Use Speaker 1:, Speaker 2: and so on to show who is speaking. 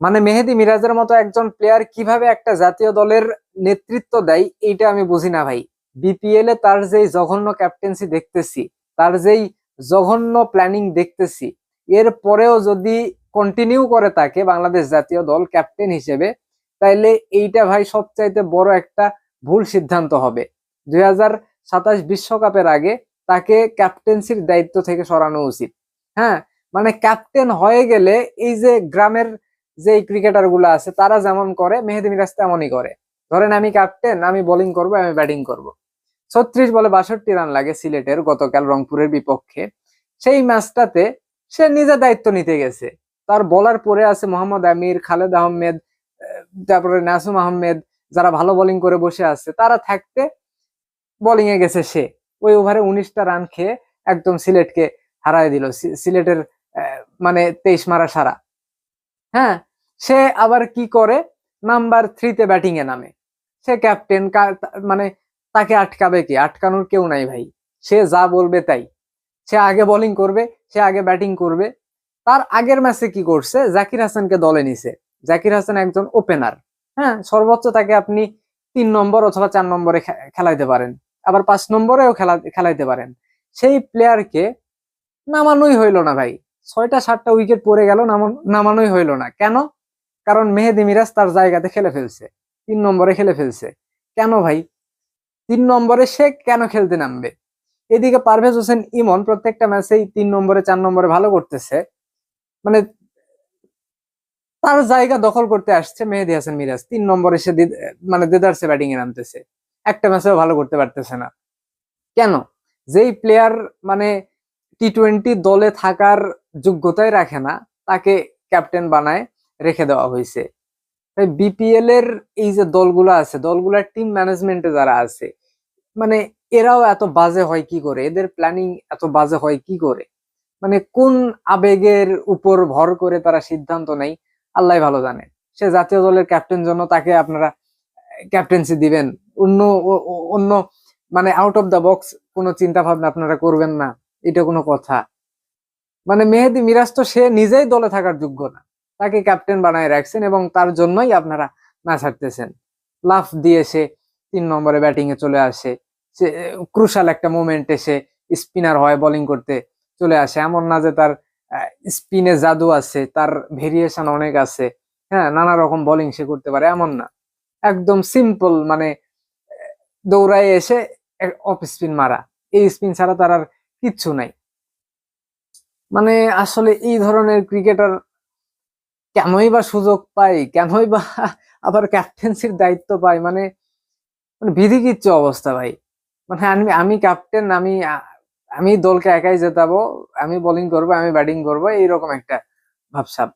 Speaker 1: মানে মেহেদি মিরাজের মতো একজন প্লেয়ার কীভাবে একটা জাতীয় দলের নেতৃত্ব দেয়, এইটা আমি বুঝি না ভাই। বিপিএল এ তার যেই জঘন্য ক্যাপ্টেন্সি দেখতেছি, তার যেই জঘন্য প্ল্যানিং দেখতেছি, এর পরেও যদি কন্টিনিউ করে তাকে বাংলাদেশ জাতীয় দল ক্যাপ্টেন হিসেবে, তাইলে এইটা ভাই সবচাইতে বড় একটা ভুল সিদ্ধান্ত হবে। দুই হাজার বিশ্বকাপের আগে তাকে ক্যাপ্টেন্সির দায়িত্ব থেকে সরানো উচিত। হ্যাঁ মানে ক্যাপ্টেন হয়ে গেলে এই যে গ্রামের যে ক্রিকেটারগুলো আছে তারা যেমন করে মেহেদি মিরাজ তেমনই করে। ধরেন আমি ক্যাপ্টেন আমি বোলিং করব আমি ব্যাটিং করব। ছত্রিশ বলে বাষট্টি রান লাগে সিলেটের গতকাল রংপুরের বিপক্ষে। সেই ম্যাচটাতে সে নিজের দায়িত্ব নিতে গেছে। তার বলার পরে আছে মোহাম্মদ আমির খালেদ আহমেদ আহ, তারপরে নাসুম আহমেদ যারা ভালো বোলিং করে বসে আছে তারা থাকতে বোলিং এ গেছে সে। ওই ওভারে উনিশটা রান খেয়ে একদম সিলেটকে হারায় দিল। সিলেটের মানে তেইশ মারা সারা। হ্যাঁ সে আবার কি করে? নাম্বার থ্রিতে ব্যাটিং এ নামে। সে ক্যাপ্টেন মানে তাকে আটকাবে কি? আটকানোর কেউ নাই ভাই। সে যা বলবে তাই। সে আগে বোলিং করবে, সে আগে ব্যাটিং করবে। তার আগের ম্যাচে কি করছে? জাকির হাসানকে দলে নিছে। জাকির হাসান একজন ওপেনার হ্যাঁ সর্বোচ্চ তাকে আপনি তিন নম্বর অথবা চার নম্বরে খেলাইতে পারেন। আবার পাঁচ নম্বরেও খেলা, খেলাইতে পারেন। সেই প্লেয়ারকে নামানোই হইল না ভাই। ছয়টা, সাতটা উইকেট পড়ে গেল নামান- নামানোই হইল না। কেন? কারণ মেহেদি মিরাজ তার জায়গাতে খেলে ফেলছে, তিন নম্বরে খেলে ফেলছে। কেন ভাই? তিন নম্বরে সে কেন খেলতে নামবে? এদিকে পারভেজ হোসেন ইমন প্রত্যেকটা ম্যাচেই তিন নম্বরে, চার নম্বরে ভালো করতেছে। মানে তার জায়গা দখল করতে আসছে মেহেদি হাসান মিরাজ। তিন নম্বরে সে মানে দেদারসে ব্যাটিং এ নামতেছে। একটা ম্যাচেও ভালো করতে পারতেছে না। কেন? যেই প্লেয়ার মানে টি টোয়েন্টি দলে থাকার যোগ্যতাই রাখে না, তাকে ক্যাপ্টেন বানায় রেখে দেওয়া হয়েছে। বিপিএল এর এই যে দলগুলো আছে, দলগুলোর টিম ম্যানেজমেন্টে যারা আছে মানে এরাও এত বাজে হয় কি করে? এদের প্ল্যানিং এত বাজে হয় কি করে? মানে কোন আবেগের উপর ভর করে তারা সিদ্ধান্ত নেয়, আল্লাহ ভালো জানে। সে জাতীয় দলের ক্যাপ্টেন জন্য তাকে আপনারা ক্যাপ্টেন্সি দিবেন। অন্য অন্য মানে আউট অফ দ্য বক্স কোনো চিন্তা ভাবনা আপনারা করবেন না। এটা কোনো কথা। মানে মেহেদি মিরাজ তো সে নিজেই দলে থাকার যোগ্য না। তাকে ক্যাপ্টেন বানায় রাখছেন এবং তার জন্যই আপনারা ম্যাচ হারতেছেন। লাফ দিয়ে সে তিন নম্বরে ব্যাটিং এ চলে আসে। সে ক্রুশাল একটা মোমেন্ট এসে স্পিনার হয় বোলিং করতে চলে আসে। এমন না যে তার স্পিনে জাদু আছে, তার ভেরিয়েশন অনেক আছে। হ্যাঁ নানা রকম বোলিং সে করতে পারে, এমন না। একদম সিম্পল মানে দৌড়ায় এসে অফ স্পিন মারা। এই স্পিন ছাড়া তার আর কিচ্ছু নাই। মানে আসলে এই ধরনের ক্রিকেটার কেনই বা সুযোগ পাই? কেনই বা আবার ক্যাপ্টেন্সির দায়িত্ব পাই? মানে মানে বিধি কিচ্ছু অবস্থা ভাই। মানে আমি আমি ক্যাপ্টেন আমি আমি দলকে একাই জেতাবো, আমি বোলিং করব, আমি ব্যাটিং করব, এইরকম একটা ভাবসাব।